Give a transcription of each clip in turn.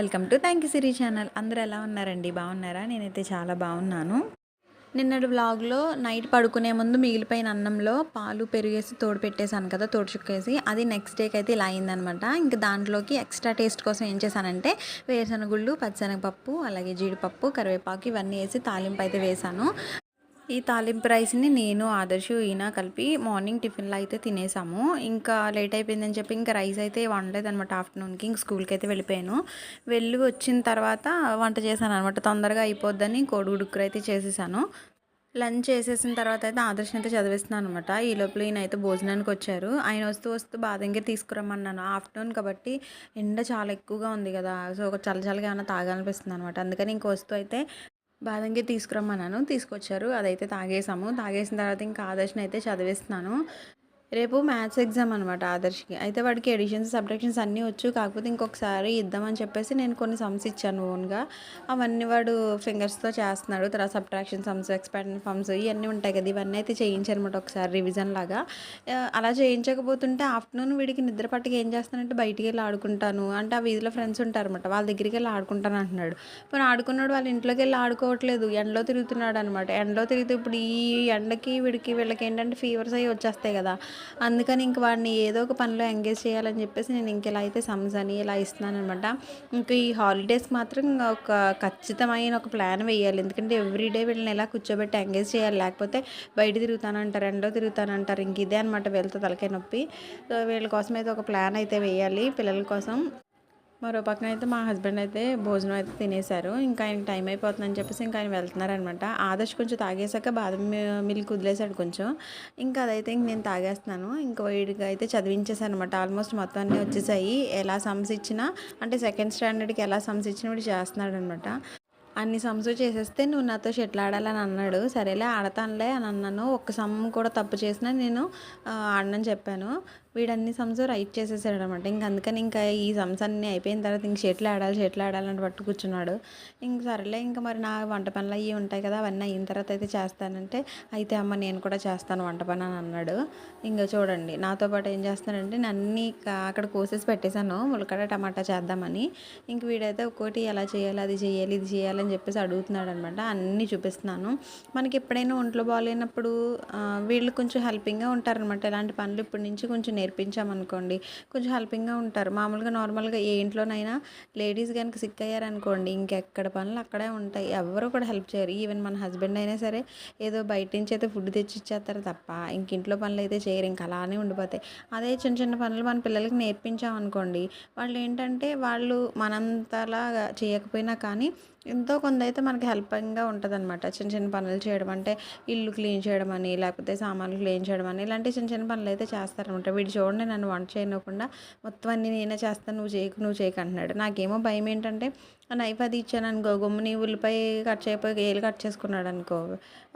Welcome to thank you Siri channel. అందరూ ఎలా ఉన్నారండి? బాగున్నారా? నేనైతే చాలా బాగున్నాను. నిన్నటి వ్లాగ్లో నైట్ పడుకునే ముందు మిగిలిపోయిన అన్నంలో పాలు పెరిగేసి తోడు పెట్టేశాను కదా తోడుచుక్కేసి అది నెక్స్ట్ డేకి అయితే ఇలా అయిందనమాట. ఇంకా దాంట్లోకి ఎక్స్ట్రా టేస్ట్ కోసం ఏం చేశానంటే వేరుశనగుళ్ళు పచ్చనగపప్పు అలాగే జీడిపప్పు కరివేపాకు ఇవన్నీ వేసి తాలింపు అయితే వేశాను. ఈ తాలింపు రైస్ని నేను ఆదర్శు ఈయన కలిపి మార్నింగ్ టిఫిన్లో అయితే తినేసాము. ఇంకా లేట్ అయిపోయిందని చెప్పి ఇంకా రైస్ అయితే వండలేదు అనమాట ఆఫ్టర్నూన్కి. ఇంక స్కూల్కి అయితే వెళ్ళిపోయాను. వెళ్ళి వచ్చిన తర్వాత వంట చేశాను అనమాట తొందరగా అయిపోద్దని కోడిగుడుకురు అయితే చేసేసాను. లంచ్ చేసేసిన తర్వాత అయితే ఆదర్శం అయితే చదివిస్తున్నాను అనమాట ఈ లోపల ఈయన అయితే భోజనానికి వచ్చారు. ఆయన వస్తూ వస్తూ బాదంగిరి తీసుకురమ్మన్నాను. ఆఫ్టర్నూన్ కాబట్టి ఎండ చాలా ఎక్కువగా ఉంది కదా. సో ఒక చల్ల చల్లగా ఏమైనా తాగాలనిపిస్తుంది అనమాట అందుకని ఇంక వస్తూ అయితే బాదంగి తీసుకురమ్మన్నాను. తీసుకొచ్చారు. అదైతే తాగేసాము. తాగేసిన తర్వాత ఇంకా ఆదర్శనైతే అయితే చదివిస్తున్నాను. రేపు మ్యాథ్స్ ఎగ్జామ్ అనమాట ఆదర్శ్కి. అయితే వాడికి ఎడిషన్స్ సబ్ట్రాక్షన్స్ అన్నీ వచ్చు. కాకపోతే ఇంకొకసారి ఇద్దామని చెప్పేసి నేను కొన్ని సమ్స్ ఇచ్చాను ఓన్గా. అవన్నీ వాడు ఫింగర్స్తో చేస్తున్నాడు. తర్వాత సబ్ట్రాక్షన్ సమ్స్ ఎక్స్పాండ్ ఫమ్స్ ఇవన్నీ ఉంటాయి కదా ఇవన్నీ అయితే చేయించారనమాట ఒకసారి రివిజన్ లాగా. అలా చేయించకపోతుంటే ఆఫ్టర్నూన్ వీడికి నిద్ర పట్టుకు ఏం చేస్తానంటే బయటికి వెళ్ళి ఆడుకుంటాను. అంటే ఆ వీధిలో ఫ్రెండ్స్ ఉంటారనమాట వాళ్ళ దగ్గరికి వెళ్ళి ఆడుకుంటాను అంటున్నాడు. ఇప్పుడు ఆడుకున్నాడు వాళ్ళ ఇంట్లోకి వెళ్ళి ఆడుకోవట్లేదు. ఎండలో తిరుగుతున్నాడు అనమాట ఎండలో తిరిగితే ఇప్పుడు ఈ ఎండకి వీడికి వీళ్ళకి ఏంటంటే ఫీవర్స్ అవి వచ్చేస్తాయి కదా. అందుకని ఇంక వాడిని ఏదో ఒక పనిలో ఎంగేజ్ చేయాలని చెప్పేసి నేను ఇంక ఇలా అయితే సమ్స్ అని ఇలా ఇస్తున్నాను అనమాట ఇంకా ఈ హాలిడేస్ మాత్రం ఒక ఖచ్చితమైన ఒక ప్లాన్ వేయాలి. ఎందుకంటే ఎవ్రీడే వీళ్ళని ఎలా కూర్చోబెట్టి ఎంగేజ్ చేయాలి. లేకపోతే బయట తిరుగుతానంటారు ఎండో తిరుగుతానంటారు. ఇంక ఇదే అనమాట వీళ్ళతో తలకాయ నొప్పి. సో వీళ్ళ కోసం అయితే ఒక ప్లాన్ అయితే వేయాలి పిల్లల కోసం. మరో పక్కన అయితే మా హస్బెండ్ అయితే భోజనం అయితే తినేశారు. ఇంకా ఆయన టైం అయిపోతుందని చెప్పేసి ఇంకా ఆయన వెళ్తున్నారనమాట ఆదర్శ్ కొంచెం తాగేశాక బాదం మిల్క్ వదిలేశాడు కొంచెం. ఇంకా అదైతే ఇంక నేను తాగేస్తున్నాను. ఇంకా వీడికి అయితే చదివించేసాను అనమాట ఆల్మోస్ట్ మొత్తం అన్నీ వచ్చేసాయి. ఎలా సమ్స్ ఇచ్చినా అంటే సెకండ్ స్టాండర్డ్కి ఎలా సమ్స్ ఇచ్చినా వీడు చేస్తున్నాడు అనమాట అన్ని సమ్స్ చేసేస్తే నువ్వు నాతో షెటిల్ ఆడాలని అన్నాడు. సరేలే ఆడతానులే అని అన్నాను. ఒక్క సమ్ కూడా తప్పు చేసినా నేను ఆడనని చెప్పాను. వీడన్ని సమ్స్ రైట్ చేసేసాడు అనమాట ఇంక అందుకని ఇంకా ఈ సమ్స్ అన్నీ అయిపోయిన తర్వాత ఇంక చెట్లు ఆడాలి చెట్లు ఆడాలని పట్టు కూర్చున్నాడు. ఇంక సరేలే ఇంకా మరి నా వంట పనులు అవి ఉంటాయి కదా అవన్నీ అయిన తర్వాత అయితే చేస్తానంటే అయితే అమ్మ నేను కూడా చేస్తాను వంట పని అని అన్నాడు. ఇంకా చూడండి నాతో పాటు ఏం చేస్తానంటే నేను అన్నీ కా- అక్కడ కోసేసి పెట్టేశాను. ములకడ టమాటా చేద్దామని. ఇంక వీడైతే ఒక్కోటి ఎలా చేయాలి అది చేయాలి ఇది చేయాలి అని చెప్పేసి అడుగుతున్నాడు అనమాట అన్నీ చూపిస్తున్నాను. మనకి ఎప్పుడైనా ఒంట్లో బాగాలేనప్పుడు వీళ్ళు కొంచెం హెల్పింగ్గా ఉంటారనమాట. ఇలాంటి పనులు ఇప్పటి నుంచి కొంచెం నేర్పించామనుకోండి కొంచెం హెల్పింగ్గా ఉంటారు. మామూలుగా నార్మల్గా ఏ ఇంట్లోనైనా లేడీస్ కనుక సిక్ అయ్యారనుకోండి ఇంకెక్కడ పనులు అక్కడే ఉంటాయి. ఎవరు కూడా హెల్ప్ చేయరు. ఈవెన్ మన హస్బెండ్ అయినా సరే ఏదో బయట నుంచి అయితే ఫుడ్ తెచ్చి ఇచ్చేస్తారు తప్ప ఇంక ఇంట్లో పనులు అయితే చేయరు. ఇంకా అలానే ఉండిపోతాయి. అదే చిన్న చిన్న పనులు మన పిల్లలకి నేర్పించామనుకోండి వాళ్ళు ఏంటంటే వాళ్ళు మనంతలా చేయకపోయినా కానీ ఎంతో కొంత అయితే మనకి హెల్పింగ్గా ఉంటుంది అనమాట చిన్న చిన్న పనులు చేయడం అంటే ఇల్లు క్లీన్ చేయడం అని లేకపోతే సామాన్లు క్లీన్ చేయడం అని ఇలాంటి చిన్న చిన్న పనులు అయితే చేస్తారనమాట వీడు చూడండి నన్ను వంట చేయనకుండా మొత్తం అన్ని నేనే చేస్తాను నువ్వు చేయకు నువ్వు చేయకు అంటున్నాడు. నాకేమో భయం ఏంటంటే నైఫ్ అది ఇచ్చాను అనుకో గమ్ముని ఉల్లిపాయ కట్ చేయపోయి ఏలు కట్ చేసుకున్నాడు అనుకో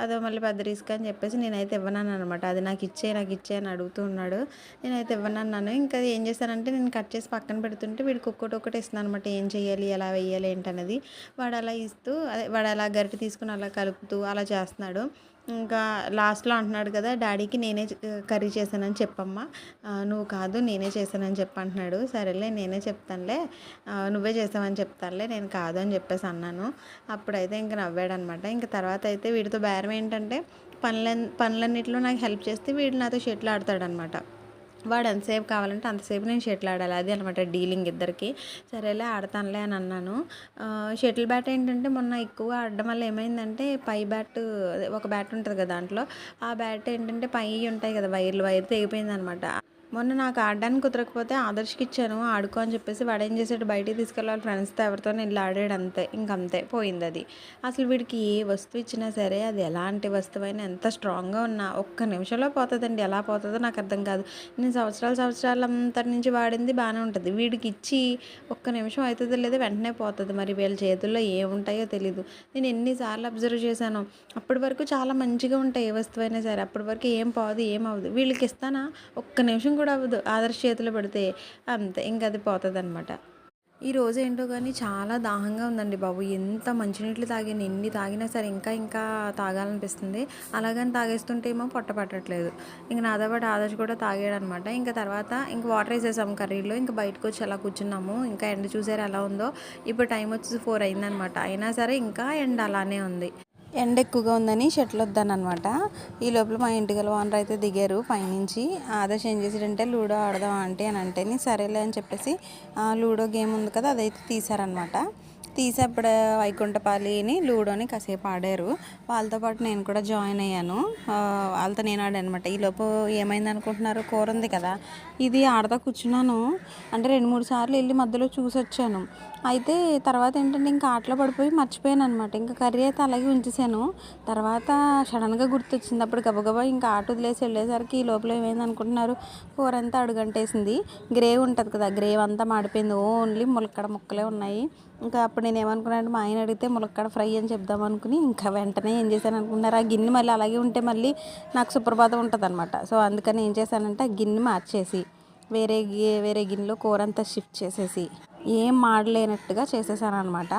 అదో మళ్ళీ పెద్ద రిస్క్ అని చెప్పేసి నేనైతే ఇవ్వనాను అనమాట అది నాకు ఇచ్చే నాకు ఇచ్చే అని అడుగుతూ ఉన్నాడు. నేనైతే ఇవ్వనన్నాను. ఇంకా ఏం చేశానంటే నేను కట్ చేసి పక్కన పెడుతుంటే వీడికి ఒక్కటి ఒకటి ఇస్తున్నాను అనమాట ఏం చేయాలి ఎలా వేయాలి ఏంటనేది. వాడు అలా ఇస్తూ అదే వాడు అలా గరిటె తీసుకుని అలా కలుపుతూ అలా చేస్తున్నాడు. ఇంకా లాస్ట్లో అంటున్నాడు కదా డాడీకి నేనే కర్రీ చేశానని చెప్పమ్మా. నువ్వు కాదు నేనే చేశానని చెప్పి అంటున్నాడు. సరేలే నేనే చెప్తానులే. నువ్వే చేసావని చెప్తానులే నేను కాదు అని చెప్పేసి అన్నాను. అప్పుడైతే ఇంకా నవ్వాడు అనమాట ఇంకా తర్వాత అయితే వీడితో బేరం ఏంటంటే పనుల పనులన్నింటిలో నాకు హెల్ప్ చేస్తే వీడు నాతో షెట్లు ఆడతాడనమాట. వాడు ఎంతసేపు కావాలంటే అంతసేపు నేను షటిల్ ఆడాలి. అది అనమాట డీలింగ్ ఇద్దరికి. సరేలే ఆడతానులే అని అన్నాను. షటిల్ బ్యాట్ ఏంటంటే మొన్న ఎక్కువ ఆడడం వల్ల ఏమైందంటే పై బ్యాట్ అదే ఒక బ్యాట్ ఉంటుంది కదా దాంట్లో. ఆ బ్యాట్ ఏంటంటే పై ఉంటాయి కదా వైర్లు వైర్ తెగిపోయింది అనమాట మొన్న నాకు ఆడడానికి కుదరకపోతే ఆదర్శకి ఇచ్చాను ఆడుకో అని చెప్పేసి వాడు ఏం చేసాడు బయటికి తీసుకెళ్ళాలి ఫ్రెండ్స్తో ఎవరితో వెళ్ళి ఆడాడు అంతే ఇంకంతే పోయింది అది. అసలు వీడికి ఏ వస్తువు ఇచ్చినా సరే అది ఎలాంటి వస్తువైనా ఎంత స్ట్రాంగ్గా ఉన్నా ఒక్క నిమిషంలో పోతుందండి ఎలా పోతుందో నాకు అర్థం కాదు. నేను సంవత్సరాలు సంవత్సరాల అంతటి నుంచి వాడింది బాగానే ఉంటుంది. వీడికి ఇచ్చి ఒక్క నిమిషం అవుతుందో లేదో వెంటనే పోతుంది. మరి వీళ్ళ చేతుల్లో ఏముంటాయో తెలీదు. నేను ఎన్నిసార్లు అబ్జర్వ్ చేశాను అప్పటి వరకు చాలా మంచిగా ఉంటాయి ఏ వస్తువైనా సరే అప్పటి వరకు ఏం పోదు ఏం అవ్వదు. వీళ్ళకి ఇస్తానా? ఒక్క నిమిషం కూడా అవ్వదు ఆదర్శ చేతిలో పెడితే అంతే ఇంకా అది పోతుంది అనమాట ఈ రోజు ఏంటో కానీ చాలా దాహంగా ఉందండి బాబు. ఎంత మంచినీళ్ళు తాగాను ఎన్ని తాగినా సరే ఇంకా ఇంకా తాగాలనిపిస్తుంది. అలాగని తాగేస్తుంటే ఏమో పొట్ట పట్టట్లేదు. ఇంక నాతో పాటు ఆదర్శ కూడా తాగాడు అనమాట ఇంకా తర్వాత ఇంకా వాటర్ వేసేసాము కర్రీలో. ఇంకా బయటకు వచ్చి అలా కూర్చున్నాము. ఇంకా ఎండ చూసారు ఎలా ఉందో. ఇప్పుడు టైం వచ్చేసి ఫోర్ అయిందనమాట అయినా సరే ఇంకా ఎండ అలానే ఉంది. ఎండ ఎక్కువగా ఉందని షటిల్ వద్దాననమాట ఈ లోపల మా ఇంటి గల ఓనర్ అయితే దిగారు పైనుంచి. ఆదర్శ ఏం చేసాడంటే లూడో ఆడదాం అంటే అని అంటేని సరేలే అని చెప్పేసి లూడో గేమ్ ఉంది కదా అదైతే తీసారనమాట తీసేప్పుడు వైకుంఠపాలిని లూడోని కాసేపు ఆడారు. వాళ్ళతో పాటు నేను కూడా జాయిన్ అయ్యాను. వాళ్ళతో నేను ఆడాను అనమాట ఈలోపు ఏమైంది అనుకుంటున్నారు? కూర ఉంది కదా. ఇది ఆడతా కూర్చున్నాను. అంటే రెండు మూడు సార్లు వెళ్ళి మధ్యలో చూసి వచ్చాను అయితే తర్వాత ఏంటంటే ఇంకా ఆటలో పడిపోయి మర్చిపోయాను అనమాట ఇంకా కర్రీ అయితే అలాగే ఉంచేసాను. తర్వాత సడన్గా గుర్తొచ్చింది. అప్పుడు గబగబా ఇంకా ఆట వదిలేసి వెళ్ళేసరికి ఈ లోపల ఏమైంది అనుకుంటున్నారు? కూర అంతా అడుగంటేసింది. గ్రేవ్ ఉంటుంది కదా గ్రేవ్ అంతా మాడిపోయింది. ఓన్లీ ములక్కడ ముక్కలే ఉన్నాయి. ఇంకా అప్పుడు నేను ఏమనుకున్నాను మా ఆయన అడిగితే ములక్కడ ఫ్రై అని చెప్దాం అనుకుని ఇంకా వెంటనే ఏం చేశాను అనుకున్నారు ఆ గిన్నె మళ్ళీ అలాగే ఉంటే మళ్ళీ నాకు సుప్రభాతం ఉంటుంది అనమాట సో అందుకని ఏం చేశానంటే ఆ గిన్నె మార్చేసి వేరే గి- వేరే గిన్నెలో కూర అంతా షిఫ్ట్ చేసేసి ఏం మాడలేనట్టుగా చేసేసాను అనమాట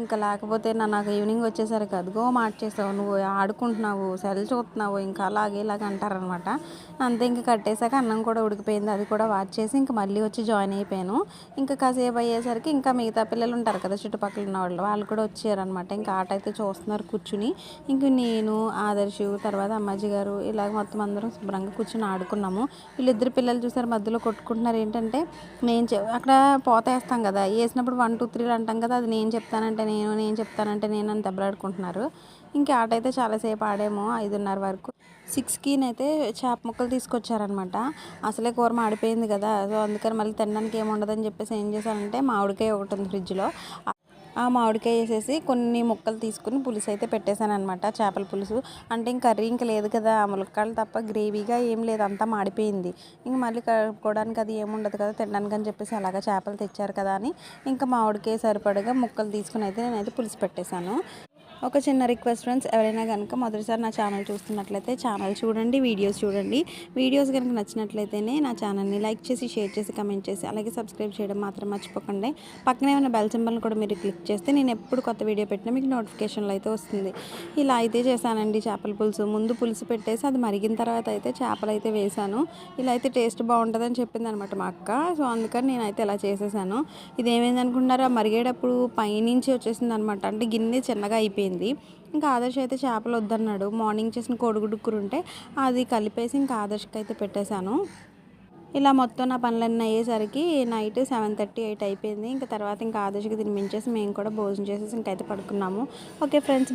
ఇంకా లేకపోతే నా నాకు ఈవినింగ్ వచ్చేసరికి అదిగో మార్చేసావు నువ్వు ఆడుకుంటున్నావు సెల్ చూస్తున్నావు ఇంకా అలాగే ఇలాగ అంటారనమాట. అంతే ఇంకా కట్టేశాక అన్నం కూడా ఉడికిపోయింది అది కూడా వాచ్ చేసి ఇంకా మళ్ళీ వచ్చి జాయిన్ అయిపోయాను. ఇంకా కాసేపు అయ్యేసరికి ఇంకా మిగతా పిల్లలు ఉంటారు కదా చుట్టుపక్కల ఉన్న వాళ్ళు వాళ్ళు కూడా వచ్చారనమాట. ఇంకా ఆట అయితే చూస్తున్నారు కూర్చుని. ఇంక నేను ఆదర్శు తర్వాత అమ్మాజీ గారు ఇలాగ మొత్తం అందరం శుభ్రంగా కూర్చుని ఆడుకున్నాము. వీళ్ళిద్దరు పిల్లలు చూసారు మధ్యలో కొట్టుకుంటున్నారు ఏంటంటే నేను అక్కడ పోత వేస్తాం కదా వేసినప్పుడు వన్ టూ త్రీలు అంటాం కదా అది నేను చెప్తానంటే నేను నేను చెప్తానంటే నేను అని దెబ్బలాడుకుంటున్నారు. ఇంకా ఆట అయితే చాలాసేపు ఆడాము ఐదున్నర వరకు. సిక్స్కిన్ అయితే చేప ముక్కలు తీసుకొచ్చారనమాట. అసలే కూర మాడిపోయింది కదా సో అందుకని మళ్ళీ తినడానికి ఏమి ఉండదని చెప్పేసి ఏం చేశానంటే మామిడికాయ ఒకటి ఉంది ఫ్రిడ్జ్లో. ఆ మామిడికాయ వేసేసి కొన్ని ముక్కలు తీసుకుని పులుసు అయితే పెట్టేశాను అనమాట చేపల పులుసు. అంటే ఇంక కర్రీ ఇంకా లేదు కదా ఆ ములక్కాయలు తప్ప గ్రేవీగా ఏం లేదు అంతా మాడిపోయింది. ఇంక మళ్ళీ కలుపుకోవడానికి అది ఏముండదు కదా తినడానికి అని చెప్పేసి అలాగా చేపలు తెచ్చారు కదా అని. ఇంకా మామిడికాయ సరిపడగా ముక్కలు తీసుకుని అయితే నేనైతే పులుసు పెట్టేశాను. ఒక చిన్న రిక్వెస్ట్ ఫ్రెండ్స్ ఎవరైనా కనుక మొదటిసారి నా ఛానల్ చూస్తున్నట్లయితే ఛానల్ చూడండి వీడియోస్ చూడండి. వీడియోస్ కనుక నచ్చినట్లయితేనే నా ఛానల్ని లైక్ చేసి షేర్ చేసి కమెంట్ చేసి అలాగే సబ్స్క్రైబ్ చేయడం మాత్రం మర్చిపోకండి. పక్కనే ఉన్న బెల్ సింబల్ని కూడా మీరు క్లిక్ చేస్తే నేను ఎప్పుడు కొత్త వీడియో పెట్టినా మీకు నోటిఫికేషన్లు అయితే వస్తుంది. ఇలా అయితే చేశానండి చేపల పులుసు. ముందు పులుసు పెట్టేసి అది మరిగిన తర్వాత అయితే చేపలు అయితే వేశాను. ఇలా అయితే టేస్ట్ బాగుంటుందని చెప్పింది అనమాట మా అక్క. సో అందుకని నేనైతే ఇలా చేసేసాను. ఇది ఏమైంది అనుకుంటున్నారా? మరిగేటప్పుడు పైనుంచి వచ్చేసింది అనమాట అంటే గిన్నె చిన్నగా అయిపోయింది. ఇంకా ఆదర్శ అయితే చేపలు వద్దన్నాడు. మార్నింగ్ చేసిన కోడిగుడ్డు ఉంటే అది కలిపేసి ఇంకా ఆదర్శకి అయితే పెట్టేశాను. ఇలా మొత్తం నా పనులన్నీ అయ్యేసరికి నైట్ సెవెన్ థర్టీ ఎయిట్ అయిపోయింది. ఇంకా తర్వాత ఇంకా ఆదర్శకి తినిపించేసి మేము కూడా భోజనం చేసేసి ఇంకైతే పడుకున్నాము. Okay friends